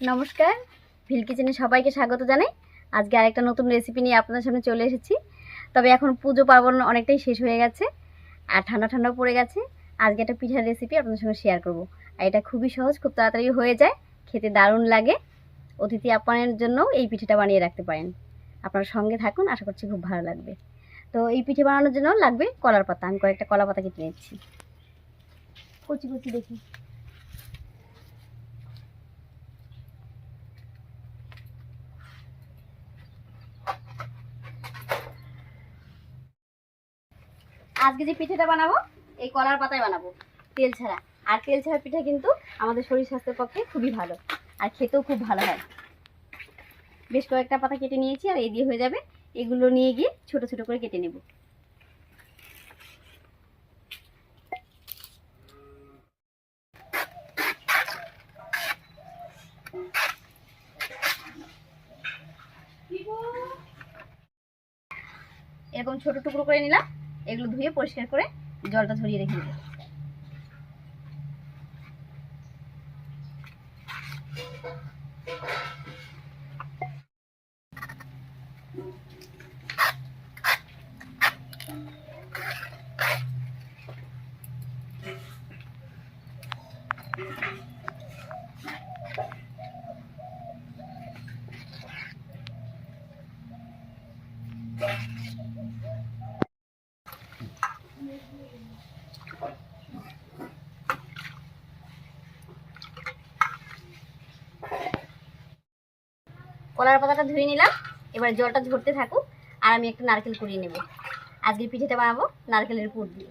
নমস্কার। ভিল কিচেনে সবাইকে স্বাগত জানাই। আজকে আরেকটা নতুন রেসিপি নিয়ে আপনাদের সামনে চলে এসেছি। তবে এখন পুজো পার্বণ অনেকটাই শেষ হয়ে গেছে আর ঠান্ডা ঠান্ডাও পড়ে গেছে। আজকে একটা পিঠার রেসিপি আপনাদের সঙ্গে শেয়ার করব। আর এটা খুবই সহজ, খুব তাড়াতাড়ি হয়ে যায়, খেতে দারুণ লাগে। অতিথি আপ্যায়নের জন্য এই পিঠেটা বানিয়ে রাখতে পারেন। আপনারা সঙ্গে থাকুন, আশা করছি খুব ভালো লাগবে। তো এই পিঠে বানানোর জন্য লাগবে কলার পাতা। আমি কয়েকটা কলা পাতা কেটে নিচ্ছি। কচি কচি দেখি। আজকে যে পিঠেটা বানাবো, এই কলার পাতায় বানাবো। তেল ছাড়া। আর তেল ছাড়া পিঠা কিন্তু আমাদের শরীর স্বাস্থ্যের পক্ষে খুবই ভালো। আর খেতেও খুব ভালো হয়। বেশ কয়েকটা পাতা কেটে নিয়েছি, আর এই দিয়ে হয়ে যাবে। এগুলো নিয়ে গিয়ে ছোট ছোট করে কেটে নেব। এরকম ছোট টুকরো করে নিলাম। এগুলো ধুয়ে পরিষ্কার করে জলটা ধরিয়ে রেখে দেবো কলার পাতাটা ধুয়ে নিলাম, এবার জলটা ঝরতে থাকুক, আর আমি একটা নারকেল কুড়িয়ে নেব। আজকে পিঠেটা বানাবো নারকেলের পুর দিয়ে।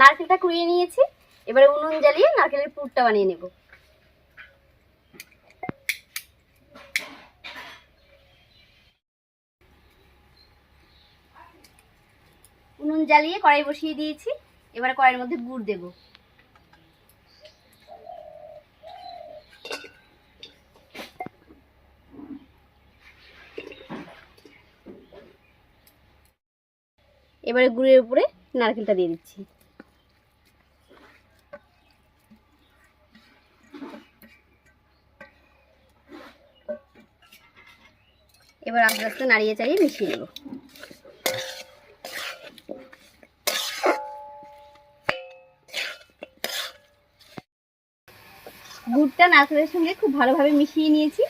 নারকেলটা কুড়িয়ে নিয়েছি। এবারে উনুন জ্বালিয়ে নারকেলের পুরটা বানিয়ে নেব। উনুন জ্বালিয়ে কড়াই বসিয়ে দিয়েছি। এবারে কড়াইয়ের মধ্যে গুড় দেব। এবারে গুড়ের উপরে নারকেলটা দিয়ে দিচ্ছি। এবার আস্তে আস্তে নাড়িয়ে চাড়িয়ে মিশিয়ে নেব। গুড়টা নারকেলের সঙ্গে খুব ভালোভাবে মিশিয়ে নিয়েছি।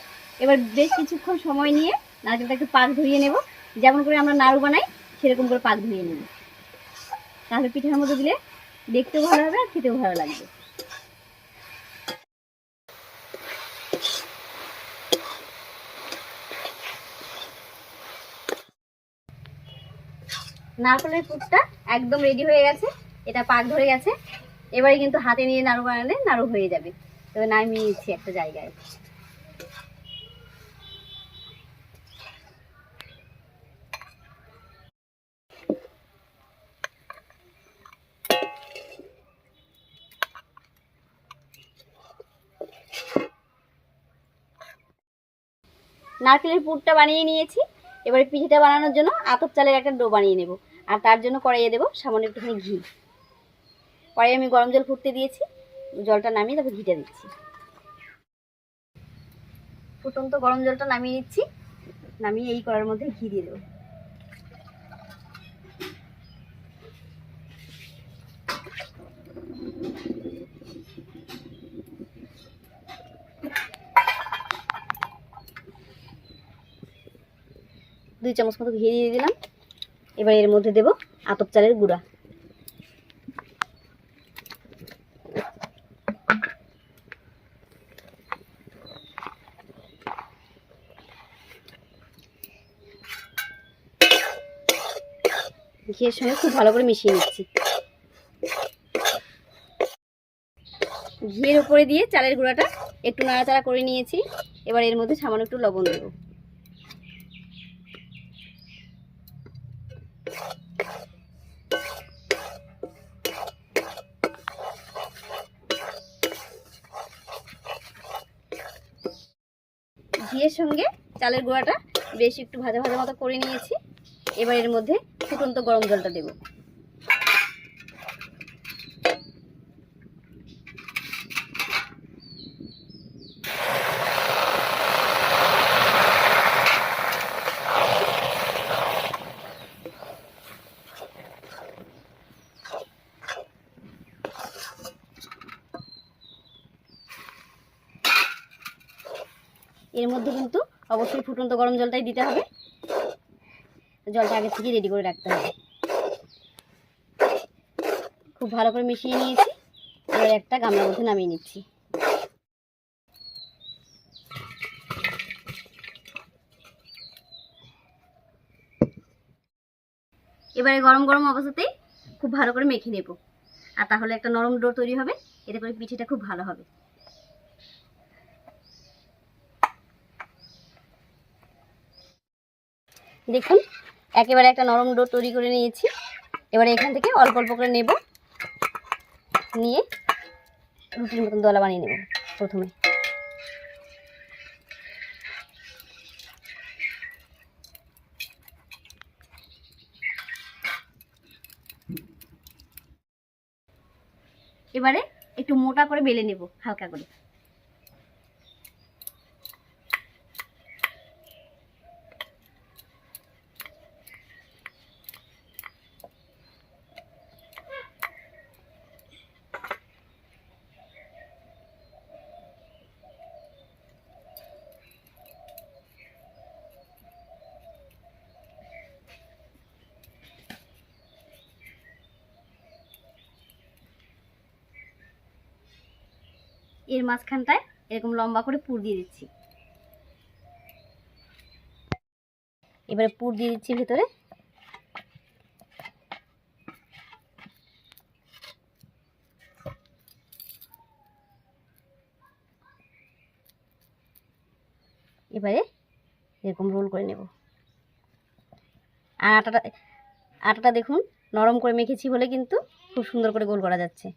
এবার বেশ কিছুক্ষণ সময় নিয়ে নারকেলটা একটু পাক ধরিয়ে নেব। যেমন করে আমরা নাড়ু বানাই, সেরকম করে পাক ধরিয়ে নেব। তাহলে পিঠার মধ্যে দিলে দেখতেও ভালো হবে আর খেতেও ভালো লাগবে। নারকেলের পুরটা একদম রেডি হয়ে গেছে, এটা পাক ধরে গেছে। এবারে কিন্তু হাতে নিয়ে নাড়ু বানালে নাড়ু হয়ে যাবে। তবে নামিয়ে নিচ্ছি একটা জায়গায়। নারকেলের পুরটা বানিয়ে নিয়েছি। এবারে পিঠেটা বানানোর জন্য আতপ চালের একটা ডো বানিয়ে নেব। আর তার জন্য কড়াইয়ে দেবো সামান্য একটুখানি ঘি। কড়াই আমি গরম জল ফুটতে দিয়েছি, জলটা নামিয়ে তারপর ঘিটা দিচ্ছি। ফুটন্ত গরম জলটা নামিয়ে নিচ্ছি, নামিয়ে এই কড়ার মধ্যে ঘি দিয়ে দেবো। দুই চামচ মতো ঘি দিয়ে দিলাম। এবার এর মধ্যে দেব আতপ চালের গুঁড়া। ঘিয়ের সঙ্গে খুব ভালো করে মিশিয়ে নিচ্ছি। ঘিয়ের উপরে দিয়ে চালের গুঁড়াটা একটু নাড়াচাড়া করে নিয়েছি। এবার এর মধ্যে সামান্য একটু লবণ দেবো। সঙ্গে চালের গুঁড়াটা বেশ একটু ভাজা ভাজা মতো করে নিয়েছি। এবার এর মধ্যে ফুটন্ত গরম জলটা দেবো। এর মধ্যে কিন্তু অবশ্যই ফুটন্ত গরম জলটাই দিতে হবে। জলটা আগে থেকে রেডি করে রাখতে হবে। খুব ভালো করে মিশিয়ে নিয়েছি। এবার একটা গামলার মধ্যে নামিয়ে নিচ্ছি। এবারে গরম গরম অবস্থাতেই খুব ভালো করে মেখে নেব। আর তাহলে একটা নরম ডো তৈরি হবে। এতে করে পিঠেটা খুব ভালো হবে। দেখুন, একেবারে একটা নরম ডো তৈরি করে নিয়েছি। এবারে এখান থেকে অল্প অল্প করে নেব। নিয়ে রুটির মতন দলা বানিয়ে নেব প্রথমে। এবারে একটু মোটা করে বেলে নেব, হালকা করে। এর মাঝখানটায় এরকম লম্বা করে পুর দিয়ে দিচ্ছি। এবারে পুর দিয়ে দিচ্ছি ভেতরে। এবারে এরকম রোল করে নেব। আর আটাটা আটাটা দেখুন নরম করে মেখেছি বলে কিন্তু খুব সুন্দর করে গোল করা যাচ্ছে।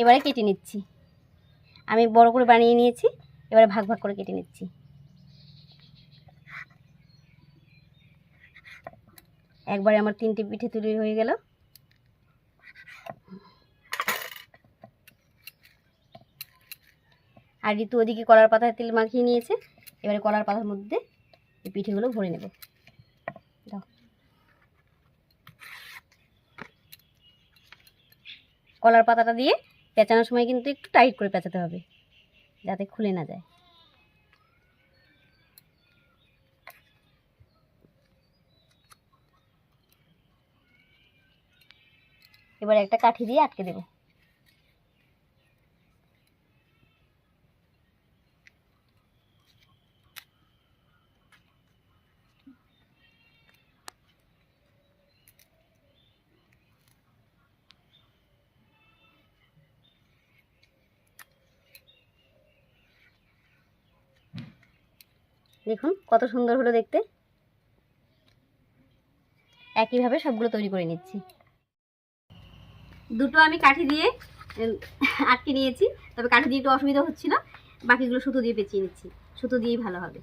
এবারে কেটে নিচ্ছি। আমি বড় করে বানিয়ে নিয়েছি, এবারে ভাগ ভাগ করে কেটে নিচ্ছি। একবারে আমার তিনটে পিঠে তৈরি হয়ে গেল। আর ঋতু ওদিকে কলার পাতায় তেল মাখিয়ে নিয়েছে, এবারে কলার পাতার মধ্যে এই পিঠেগুলো ভরে নেব। কলার পাতাটা দিয়ে পেঁচানোর সময় কিন্তু একটু টাইট করে পেঁচাতে হবে, যাতে খুলে না যায়। এবার একটা কাঠি দিয়ে আটকে দেবো। দেখুন, কত সুন্দর হলো দেখতে। একইভাবে সবগুলো তৈরি করে নিচ্ছি। দুটো আমি কাঠি দিয়ে আটকে নিয়েছি। তবে কাঠি দিয়ে একটু অসুবিধা হচ্ছিল। বাকিগুলো সুতো দিয়ে পেঁচিয়ে নিচ্ছি। সুতো দিয়েই ভালো হবে।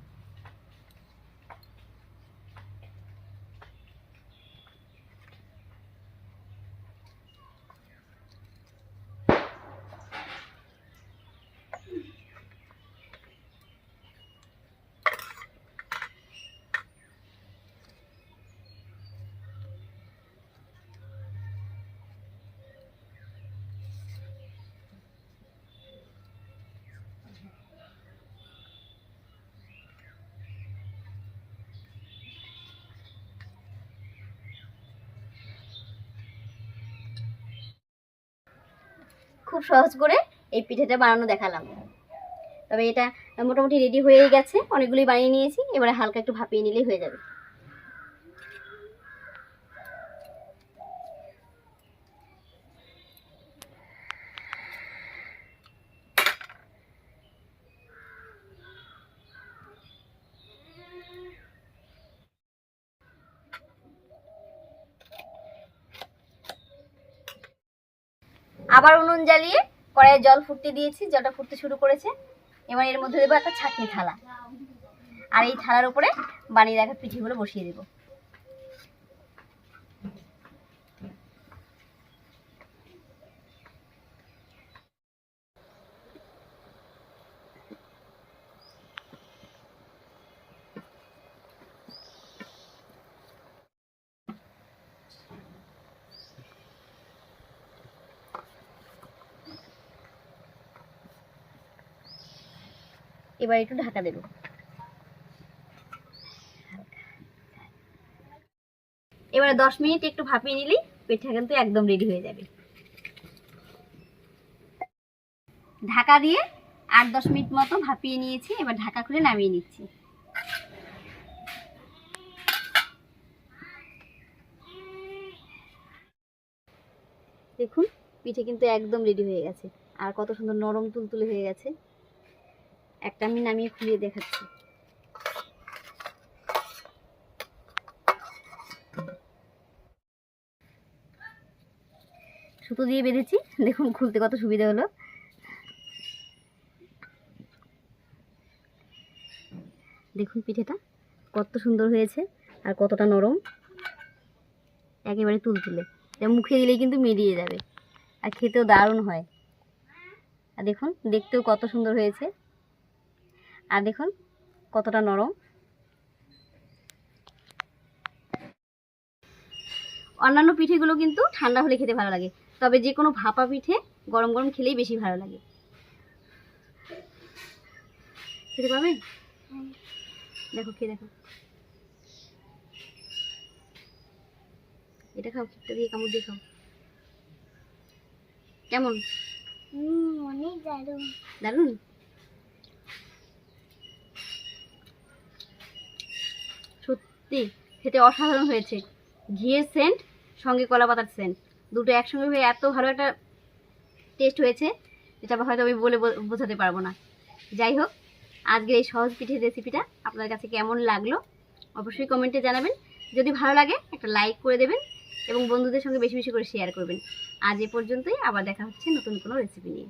খুব সহজ করে এই পিঠেটা বানানো দেখালাম। তবে এটা মোটামুটি রেডি হয়ে গেছে অনেকগুলি বানিয়ে নিয়েছি, এবারে হালকা একটু ভাপিয়ে নিলেই হয়ে যাবে। আবার উনুন জ্বালিয়ে কড়াইয়ে জল ফুটতে দিয়েছি, জলটা ফুটতে শুরু করেছে। এবার এর মধ্যে দেবো একটা ছাঁকনি থালা। আর এই থালার উপরে বানিয়ে রাখা পিঠেগুলো বসিয়ে দেবো। এবার একটু ঢাকা দেবো। এবারে দশ মিনিট একটু ভাপিয়ে নিলেই পিঠা কিন্তু একদম রেডি হয়ে যাবে। ঢাকা দিয়ে আট দশ মিনিট মতো ভাপিয়ে নিয়েছি, এবার ঢাকা খুলে নামিয়ে নিচ্ছি। দেখুন, পিঠে কিন্তু একদম রেডি হয়ে গেছে। আর কত সুন্দর নরম তুলতুলে হয়ে গেছে। একটা আমি নামিয়ে খুলিয়ে দেখাচ্ছি। সুতো দিয়ে বেঁধেছি। দেখুন, খুলতে কত সুবিধা হলো। দেখুন পিঠেটা, কত সুন্দর হয়েছে আর কতটা নরম। একেবারে তুলতুলে। এটা মুখে দিলেই কিন্তু মিলিয়ে যাবে। আর খেতেও দারুণ হয়। আর দেখুন, দেখতেও কত সুন্দর হয়েছে। আর দেখুন কতটা নরম। অন্যান্য পিঠেগুলো কিন্তু ঠান্ডা হলে খেতে ভালো লাগে তবে যে কোনো ভাপা পিঠে গরম গরম খেলেই বেশি ভালো লাগে। খেতে পারবেন? দেখো খেয়ে দেখো। এটা খাও খিটটা দিয়ে কামড় দিয়ে খাও। কেমন? অনেক দারুণ। দারুণ সত্যি, খেতে অসাধারণ হয়েছে। ঘিয়ের সেন্ট সঙ্গে কলা পাতার সেন্ট দুটো একসঙ্গে হয়ে এত ভালো একটা টেস্ট হয়েছে, যেটা হয়তো আমি বলে বোঝাতে পারব না। যাই হোক, আজকের এই সহজ পিঠের রেসিপিটা আপনার কাছে কেমন লাগল, অবশ্যই কমেন্টে জানাবেন। যদি ভালো লাগে, একটা লাইক করে দেবেন এবং বন্ধুদের সঙ্গে বেশি বেশি করে শেয়ার করবেন। আজ এ পর্যন্তই, আবার দেখা হচ্ছে নতুন কোনো রেসিপি নিয়ে।